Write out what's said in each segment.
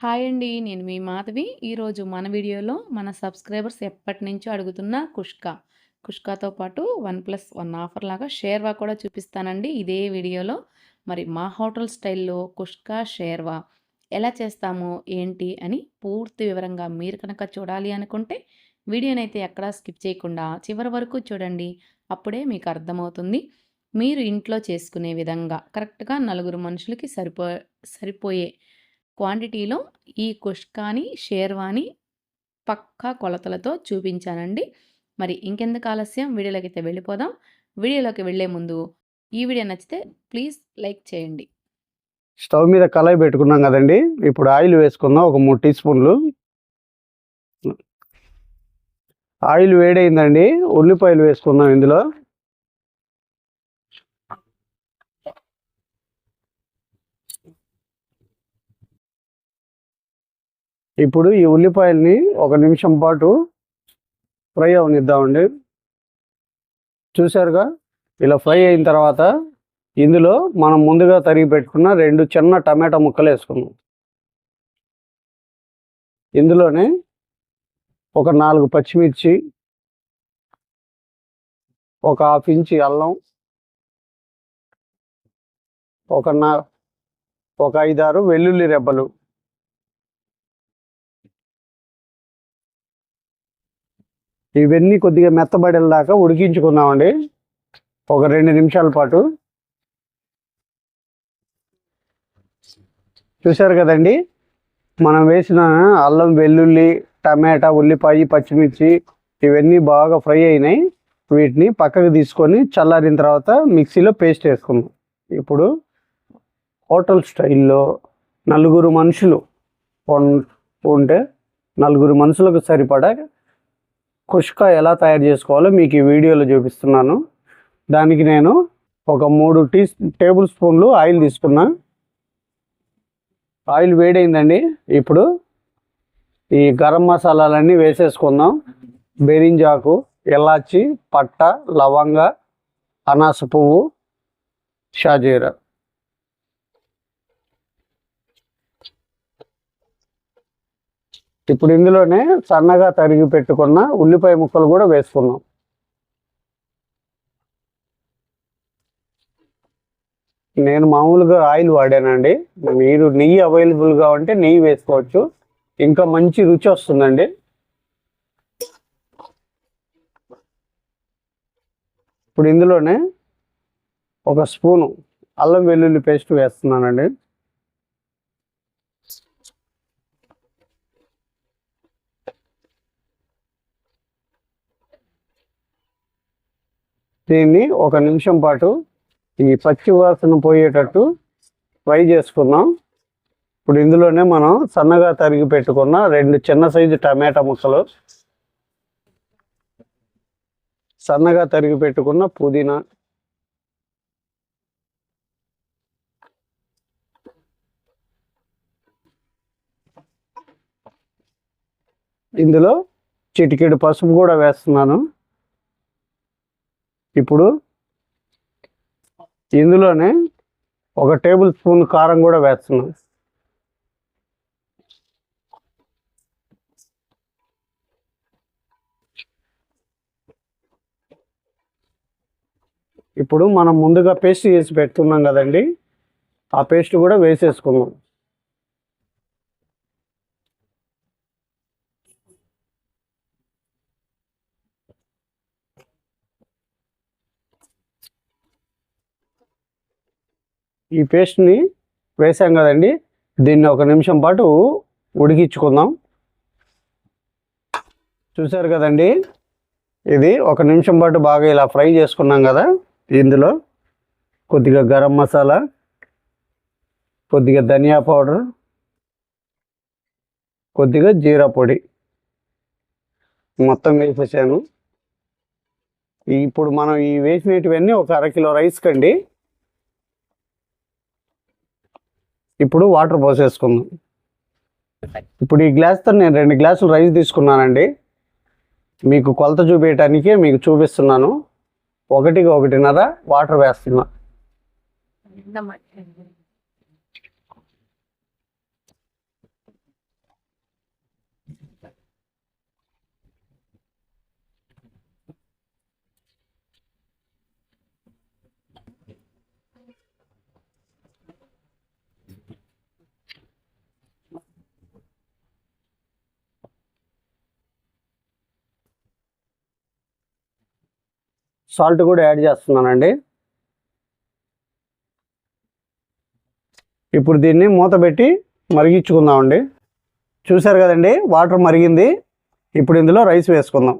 Hi అండి. నేను మీ మాధవి. ఈరోజు మన వీడియోలో మన సబ్స్క్రైబర్స్ ఎప్పటినుంచో అడుగుతున్న కుష్కా. కుష్కాతో పాటు వన్ ప్లస్ వన్ ఆఫర్‌లాగా షేర్వా కూడా చూపిస్తానండి ఇదే వీడియోలో. మరి మా హోటల్ స్టైల్‌లో కుష్కా, షేర్వా ఎలా చేస్తామో, ఏంటి అని పూర్తి వివరంగా మీరు కనుక చూడాలి అనుకుంటే వీడియోనైతే ఎక్కడా స్కిప్ చేయకుండా చివరి వరకు చూడండి. అప్పుడే మీకు అర్థమవుతుంది. మీరు ఇంట్లో చేసుకునే విధంగా కరెక్ట్‌గా నలుగురు మనుషులకి సరిపో సరిపోయే క్వాంటిటీలో ఈ కుష్కాని, షేర్వాని పక్కా కొలతలతో చూపించానండి. మరి ఇంకెందుకు ఆలస్యం వీడియోలోకైతే వెళ్ళిపోదాం. వీడియోలోకి వెళ్ళే ముందు ఈ వీడియో నచ్చితే ప్లీజ్ లైక్ చేయండి. స్టవ్ మీద కళాయి పెట్టుకున్నాం కదండి ఇప్పుడు ఆయిల్ వేసుకుందాం ఒక మూడు టీ స్పూన్లు ఆయిల్ వేడైందండి ఉల్లిపాయలు వేసుకుందాం ఇందులో ఇప్పుడు ఈ ఉల్లిపాయల్ని ఒక నిమిషం పాటు ఫ్రై అవనిద్దామండి. చూసారుగా ఇలా ఫ్రై అయిన తర్వాత ఇందులో మనం ముందుగా తరిగి పెట్టుకున్న రెండు చిన్న టమాటా ముక్కలు వేసుకున్నాం ఇందులోనే ఒక నాలుగు పచ్చిమిర్చి ఒక హాఫ్ ఇంచి అల్లం ఒక నా ఒక ఐదారు వెల్లుల్లి రెబ్బలు ఇవన్నీ కొద్దిగా మెత్తబడేలాగా ఉడికించుకుందామండి. ఒక రెండు నిమిషాల పాటు. చూశారు కదండి? మనం వేసిన అల్లం వెల్లుల్లి టమాటా ఉల్లిపాయ పచ్చిమిర్చి ఇవన్నీ బాగా ఫ్రై అయినాయి. వీటిని పక్కకు తీసుకొని చల్లారిన తర్వాత మిక్సీలో పేస్ట్ వేసుకుందాం. ఇప్పుడు హోటల్ స్టైల్లో నలుగురు మనుషులు ఉంటే నలుగురు మనుషులకు సరిపడా కుష్కా ఎలా తయారు చేసుకోవాలో మీకు ఈ వీడియోలో చూపిస్తున్నాను. దానికి నేను ఒక మూడు టీ టేబుల్ స్పూన్లు ఆయిల్ తీసుకున్నా. ఆయిల్ వేడైందండి. ఇప్పుడు ఈ గరం మసాలాలన్నీ వేసేసుకుందాం. బెరింజాకు ఎలాచి పట్ట లవంగ అనాస పువ్వు షాజీరా. ఇప్పుడు ఇందులోనే సన్నగా తరిగి పెట్టుకున్న ఉల్లిపాయ ముక్కలు కూడా వేసుకున్నాం నేను మామూలుగా ఆయిల్ వాడానండి. మీరు నెయ్యి అవైలబుల్గా ఉంటే నెయ్యి వేసుకోవచ్చు. ఇంకా మంచి రుచి వస్తుందండి. ఇప్పుడు ఇందులోనే ఒక స్పూను అల్లం వెల్లుల్లి పేస్ట్ వేస్తున్నానండి. దీన్ని ఒక నిమిషం పాటు ఈ పచ్చి వాసన పోయేటట్టు ఫ్రై చేసుకుందాం. ఇప్పుడు ఇందులోనే మనం సన్నగా తరిగి పెట్టుకున్న రెండు చిన్న సైజు టమాటా ముక్కలు సన్నగా తరిగి పెట్టుకున్న పుదీనా ఇందులో చిటికెడు పసుపు కూడా వేస్తున్నాను. ఇప్పుడు ఇందులోనే ఒక టేబుల్ స్పూన్ కారం కూడా వేస్తున్నాం. ఇప్పుడు మనం ముందుగా పేస్ట్ చేసి పెట్టుకున్నాం కదండి. ఆ పేస్ట్ కూడా వేసేసుకున్నాం ఈ పేస్ట్ని వేసాం కదండి. దీన్ని ఒక నిమిషం పాటు ఉడికించుకుందాం. చూసారు కదండి. ఇది ఒక నిమిషం పాటు బాగా ఇలా ఫ్రై చేసుకున్నాం కదా ఇందులో. కొద్దిగా గరం మసాలా కొద్దిగా ధనియా పౌడర్ కొద్దిగా జీరా పొడి. మొత్తం వేసేసాను. ఇప్పుడు మనం ఈ వేసినటువన్నీ ఒక అరకిలో రైస్ కండి ఇప్పుడు వాటర్ పోసేసుకుందాం ఇప్పుడు ఈ గ్లాస్తో నేను రెండు గ్లాసులు రైస్ తీసుకున్నానండి. మీకు కొలత చూపించడానికే మీకు చూపిస్తున్నాను. ఒకటికి ఒకటిన్నర వాటర్ వేస్తున్నా. సాల్ట్ కూడా యాడ్ చేస్తున్నానండి. ఇప్పుడు దీన్ని మూత పెట్టి మరిగించుకుందామండి. చూసారు కదండి వాటర్ మరిగింది. ఇప్పుడు ఇందులో రైస్ వేసుకుందాం.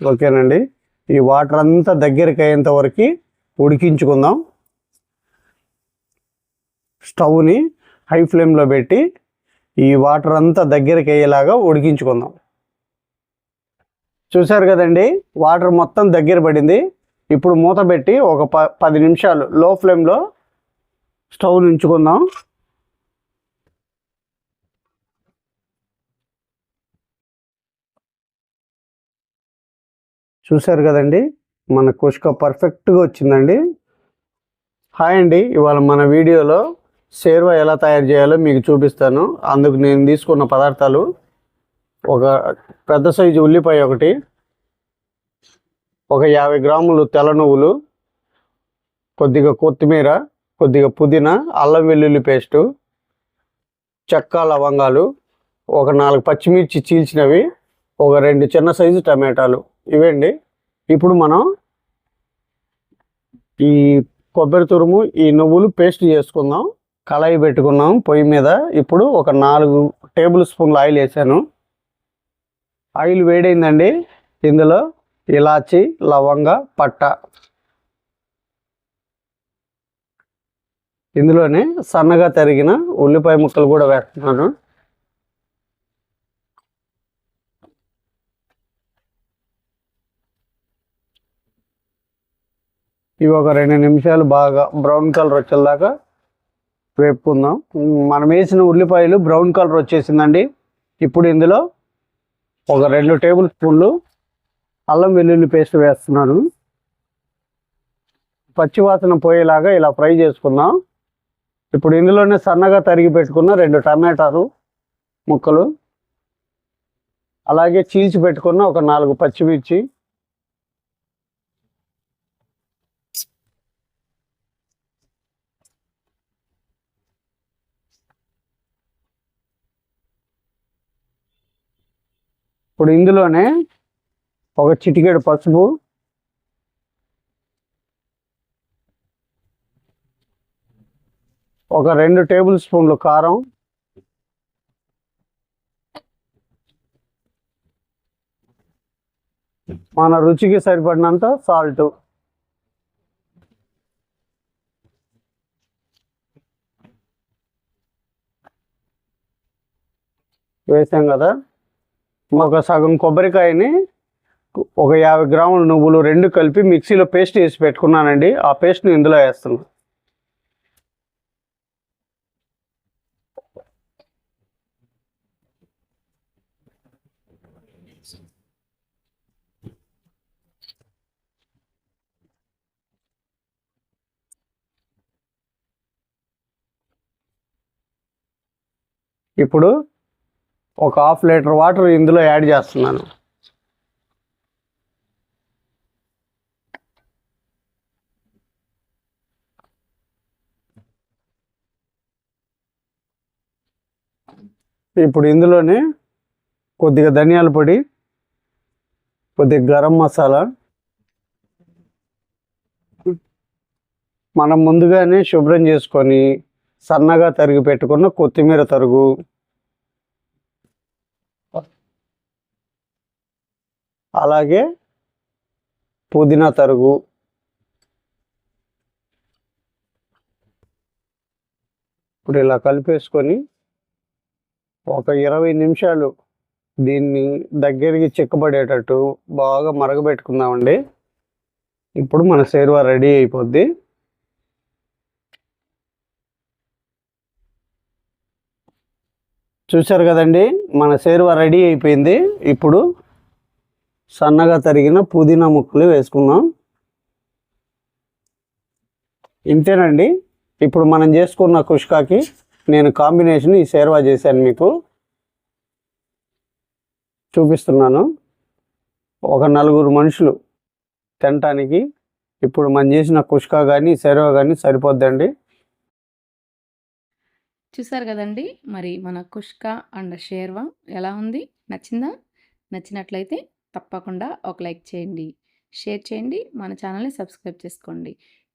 ఓకేనండి. ఈ వాటర్ అంతా దగ్గరికి అయ్యేంత వరకు ఉడికించుకుందాం. స్టవ్ని హై ఫ్లేమ్లో పెట్టి ఈ వాటర్ అంతా దగ్గరికి అయ్యేలాగా ఉడికించుకుందాం. చూసారు కదండి? వాటర్ మొత్తం దగ్గర పడింది. ఇప్పుడు మూత పెట్టి ఒక ప పది నిమిషాలు లో ఫ్లేమ్లో స్టవ్ ఉంచుకుందాం చూశారు కదండి? మన కుష్క పర్ఫెక్ట్గా వచ్చిందండి. హాయ్ అండి. ఇవాళ మన వీడియోలో షేర్వా ఎలా తయారు చేయాలో మీకు చూపిస్తాను. అందుకు నేను తీసుకున్న పదార్థాలు ఒక పెద్ద సైజు ఉల్లిపాయ ఒకటి ఒక యాభై గ్రాములు తెల్ల నువ్వులు కొద్దిగా కొత్తిమీర కొద్దిగా పుదీనా అల్లం వెల్లుల్లి పేస్టు చెక్క లవంగాలు ఒక నాలుగు పచ్చిమిర్చి చీల్చినవి ఒక రెండు చిన్న సైజు టమాటాలు. ఇవండి ఇప్పుడు మనం ఈ కొబ్బరి తురుము ఈ నువ్వులు పేస్ట్ చేసుకుందాం. కళాయి పెట్టుకున్నాం పొయ్యి మీద. ఇప్పుడు ఒక నాలుగు టేబుల్ స్పూన్లు ఆయిల్ వేసాను. ఆయిల్ వేడైందండి. ఇందులో ఇలాచి లవంగ పట్ట. ఇందులోనే సన్నగా తరిగిన ఉల్లిపాయ ముక్కలు కూడా వేస్తున్నాను. ఇవి ఒక రెండు నిమిషాలు బాగా బ్రౌన్ కలర్ వచ్చేదాకా వేపుకుందాం. మనం వేసిన ఉల్లిపాయలు బ్రౌన్ కలర్ వచ్చేసిందండి. ఇప్పుడు ఇందులో ఒక రెండు టేబుల్ స్పూన్లు అల్లం వెల్లుల్లి పేస్ట్ వేస్తున్నాను. పచ్చివాసన పోయేలాగా ఇలా ఫ్రై చేసుకుందాం. ఇప్పుడు ఇందులోనే సన్నగా తరిగి పెట్టుకున్న రెండు టమాటాలు ముక్కలు అలాగే చీల్చి పెట్టుకున్న ఒక నాలుగు పచ్చిమిర్చి ఇప్పుడు ఇందులోనే ఒక చిటికెడు పసుపు ఒక రెండు టేబుల్ స్పూన్లు కారం మన రుచికి సరిపడినంత సాల్ట్ వేసాం కదా? ఒక సగం కొబ్బరికాయని ఒక యాభై గ్రాముల నువ్వులు రెండు కలిపి మిక్సీలో పేస్ట్ వేసి పెట్టుకున్నానండి. ఆ పేస్ట్ని ఇందులో వేస్తున్నాను ఇప్పుడు ఒక హాఫ్ లీటర్ వాటర్ ఇందులో యాడ్ చేస్తున్నాను. ఇప్పుడు ఇందులోనే కొద్దిగా ధనియాల పొడి కొద్దిగా గరం మసాలా. మనం ముందుగానే శుభ్రం చేసుకొని సన్నగా తరిగి పెట్టుకున్న కొత్తిమీర తరుగు. అలాగే పుదీనా తరుగు. ఇప్పుడు ఇలా కలిపేసుకొని ఒక ఇరవై నిమిషాలు దీన్ని దగ్గరికి చిక్కబడేటట్టు బాగా మరగబెట్టుకుందామండి. ఇప్పుడు మన సేరువా రెడీ అయిపోద్ది. చూశారు కదండి మన సేరువా రెడీ అయిపోయింది. ఇప్పుడు సన్నగా తరిగిన పుదీనా ముక్కలు వేసుకున్నాం ఇంతేనండి. ఇప్పుడు మనం చేసుకున్న కుష్కాకి నేను కాంబినేషన్ ఈ సేర్వా చేశాను మీకు. చూపిస్తున్నాను. ఒక నలుగురు మనుషులు తినటానికి ఇప్పుడు మనం చేసిన కుష్కా కానీ సేర్వా కానీ సరిపోద్దండి. చూసారు కదండి మరి మన కుష్కా అండ్ షేర్వా ఎలా ఉంది? నచ్చిందా? నచ్చినట్లయితే తప్పకుండా ఒక లైక్ చేయండి షేర్ చేయండి మన ఛానల్ని సబ్స్క్రైబ్ చేసుకోండి.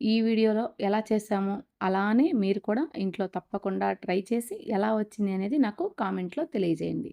ఈ వీడియోలో ఎలా చేసామో అలానే మీరు కూడా ఇంట్లో తప్పకుండా ట్రై చేసి ఎలా వచ్చింది అనేది నాకు కామెంట్లో తెలియజేయండి.